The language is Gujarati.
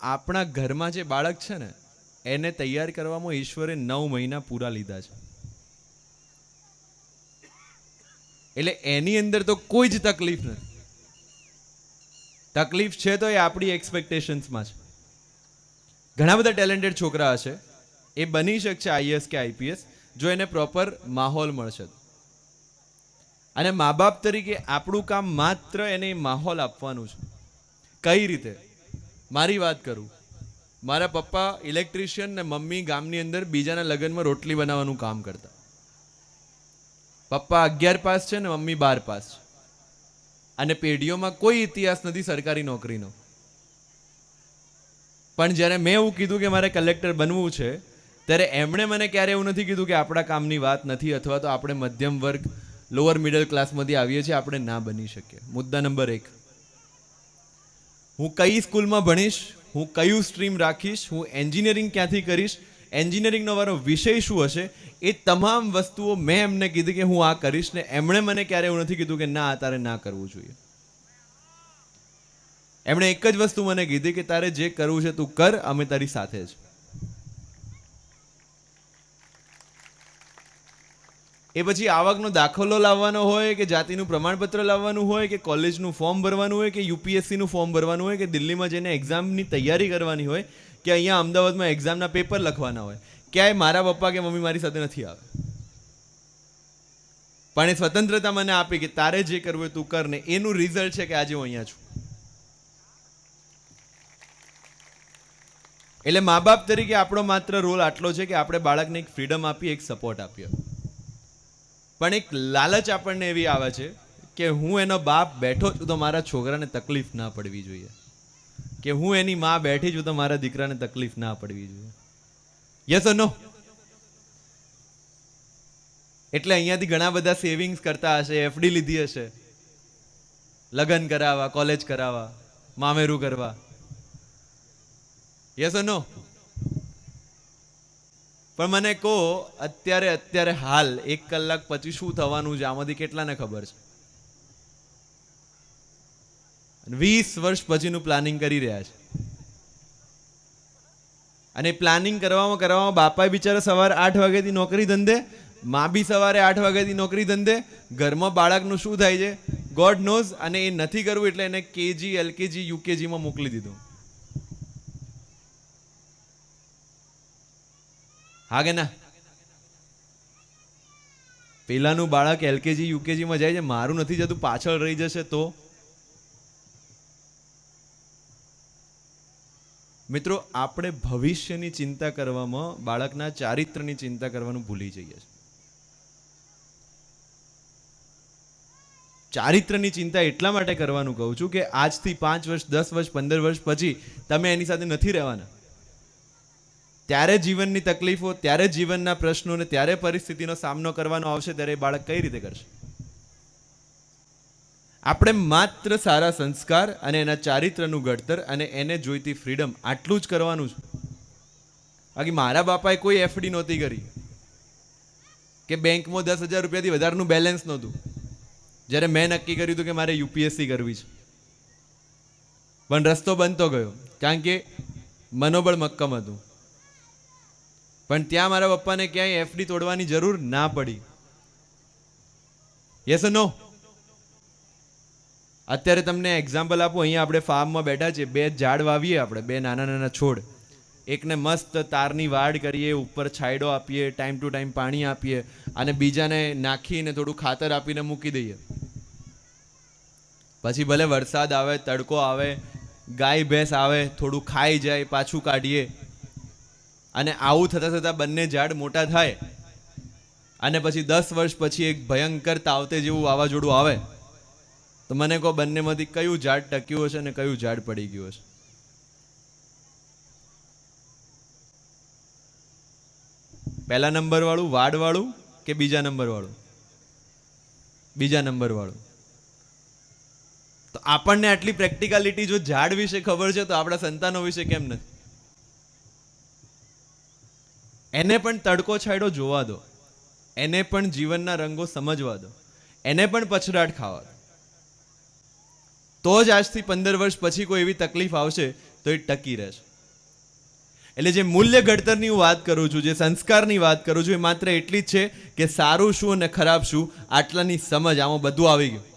આપણા ઘરમાં જે બાળક છે ને, એને તૈયાર કરવામાં ઈશ્વરે નવ મહિના પૂરા લીધા છે. એટલે એની અંદર તો કોઈ જ તકલીફ નથી. તકલીફ છે તો એ આપણી એક્સપેક્ટેશન્સમાં છે. ઘણા બધા ટેલેન્ટેડ છોકરા હશે, એ બની શકશે આઈએસ કે આઈપીએસ, જો એને પ્રોપર માહોલ મળશે. અને મા બાપ તરીકે આપણું કામ માત્ર એને માહોલ આપવાનું છે. કઈ રીતે? મારી વાત કરું. મારા પપ્પા ઇલેક્ટ્રિશિયન ને મમ્મી ગામની અંદર બીજાના લગ્નમાં રોટલી બનાવવાનું કામ કરતા. પપ્પા અગિયાર પાસ છે ને મમ્મી બાર પાસ છે. અને પેઢીઓમાં કોઈ ઇતિહાસ નથી સરકારી નોકરીનો. પણ જ્યારે મેં એવું કીધું કે મારે કલેક્ટર બનવું છે, ત્યારે એમણે મને ક્યારે એવું નથી કીધું કે આપણા કામની વાત નથી અથવા તો આપણે મધ્યમ વર્ગ લોઅર મિડલ ક્લાસમાંથી આવીએ છીએ, આપણે ના બની શકીએ. મુદ્દા નંબર એક. હું કઈ સ્કૂલમાં ભણીશ, હું કયું સ્ટ્રીમ રાખીશ, હું એન્જિનિયરિંગ ક્યાંથી કરીશ, એન્જિનિયરિંગનો મારો વિષય શું હશે, એ તમામ વસ્તુઓ મેં એમને કીધી કે હું આ કરીશ ને એમણે મને ક્યારે એવું નથી કીધું કે ના તારે ના કરવું જોઈએ. એમણે એક જ વસ્તુ મને કીધી કે તારે જે કરવું છે તું કર, અમે તારી સાથે જ. એ પછી આવકનો દાખલો લાવવાનો હોય કે જાતિનું પ્રમાણપત્ર લાવવાનું હોય કે કોલેજનું ફોર્મ ભરવાનું હોય કે યુપીએસસીનું ફોર્મ ભરવાનું હોય કે દિલ્હીમાં જઈને એક્ઝામની તૈયારી કરવાની હોય કે અહીંયા અમદાવાદમાં એક્ઝામના પેપર લખવાના હોય, ક્યાંય મારા પપ્પા કે મમ્મી મારી સાથે નથી આવે. પણ એ સ્વતંત્રતા મને આપી કે તારે જે કરવું હોય તું કર ને એનું રિઝલ્ટ છે કે આજે હું અહીંયા છું. એટલે મા બાપ તરીકે આપણો માત્ર રોલ આટલો છે કે આપણે બાળકને એક ફ્રીડમ આપીએ, એક સપોર્ટ આપીએ. પણ એક લાલચ આપણને એવી આવે છે કે હું એનો બાપ બેઠો છું તો મારા છોકરાને તકલીફ ના પડવી જોઈએ. કે હું એની માં બેઠી છું તો મારા દીકરાને તકલીફ ના પડવી જોઈએ. યસ નો એટલે અહીંયાથી ઘણા બધા સેવિંગ્સ કરતા હશે એફડી લીધી હશે. લગ્ન કરાવવા કોલેજ કરાવવા, મામેરું કરવા. યસ નો પણ મને કહો, અત્યારે અત્યારે હાલ, એક કલાક પછી શું થવાનું છે? આમાંથી કેટલાને ખબર છે? વીસ વર્ષ પછીનું પ્લાનિંગ કરી રહ્યા છે. અને પ્લાનિંગ કરવામાં કરવામાં બાપા બિચારા સવારે આઠ વાગ્યાથી નોકરી ધંધે, મા બી સવારે આઠ વાગ્યાથી નોકરી ધંધે, ઘરમાં બાળકનું શું થાય છે? ગોડ નોઝ અને એ નથી કરવું એટલે એને કેજી, એલકેજી, યુકેજીમાં મોકલી દીધું. હા કે ના પેલાનું બાળક એલકેજી યુકેજીમાં જાય છે મારું નથી જતું પાછળ રહી જશે તો મિત્રો આપણે ભવિષ્યની ચિંતા કરવામાં બાળકના ચારિત્રની ચિંતા કરવાનું ભૂલી જઈએ છીએ ચારિત્રની ચિંતા એટલા માટે કરવાનું કહું છું કે આજથી પાંચ વર્ષ દસ વર્ષ પંદર વર્ષ પછી તમે એની સાથે નથી રહેવાના ત્યારે જીવનની તકલીફો, ત્યારે જીવનના પ્રશ્નોને, ત્યારે પરિસ્થિતિનો સામનો કરવાનો આવશે, ત્યારે બાળક કઈ રીતે કરશે? આપણે માત્ર સારા સંસ્કાર અને એના ચારિત્રનું ઘડતર અને એને જોઈતી ફ્રીડમ આટલું જ કરવાનું છે. બાકી મારા બાપાએ કોઈ એફડી નહોતી કરી. કે બેંકમાં દસ હજાર રૂપિયાથી વધારનું બેલેન્સ નહોતું. જ્યારે મેં નક્કી કર્યું હતું કે મારે યુપીએસસી કરવી છે. પણ રસ્તો બનતો ગયો. કારણ કે મનોબળ મક્કમ હતું. પણ ત્યાં મારા પપ્પાને ક્યાંય એફડી તોડવાની જરૂર ના પડી. યસ નો અત્યારે તમને એક્ઝામ્પલ આપું, અહીંયા આપણે ફાર્મમાં બેઠા છે બે ઝાડ વાવીએ આપણે, બે નાના નાના છોડ. એકને મસ્ત તારની વાડ કરીએ, ઉપર છાંયડો આપીએ ટાઈમ ટુ ટાઈમ પાણી આપીએ, અને બીજાને નાખીને થોડું ખાતર આપીને મૂકી દઈએ. પછી ભલે વરસાદ આવે, તડકો આવે, ગાય ભેંસ આવે, થોડું ખાઈ જાય, પાછું કાઢીએ. અને આવું થતાં થતાં બંને ઝાડ મોટા થાય. અને પછી દસ વર્ષ પછી એક ભયંકર તાવતે જેવું વાવાઝોડું આવે. તો મને કહો બંનેમાંથી કયું ઝાડ ટક્યું હશે અને કયું ઝાડ પડી ગયું હશે? પહેલા નંબર વાળું વાડ વાળું કે બીજા નંબર વાળું બીજા નંબર વાળું તો આપણને આટલી પ્રેક્ટિકાલિટી જો ઝાડ વિશે ખબર છે, તો આપણા સંતાનો વિશે કેમ નથી? એને પણ તડકો છાંયડો જોવા દો. એને પણ જીવનના રંગો સમજવા દો. એને પણ પછડાટ ખાવા દો. તો જ આજથી પંદર વર્ષ પછી કોઈ એવી તકલીફ આવશે તો એ ટકી રહેશે. એટલે જે મૂલ્ય ઘડતરની હું વાત કરું છું, જે સંસ્કારની વાત કરું છું, એ માત્ર એટલી જ છે કે સારું શું અને ખરાબ શું, આટલાની સમજ આમાં બધું આવી ગયું.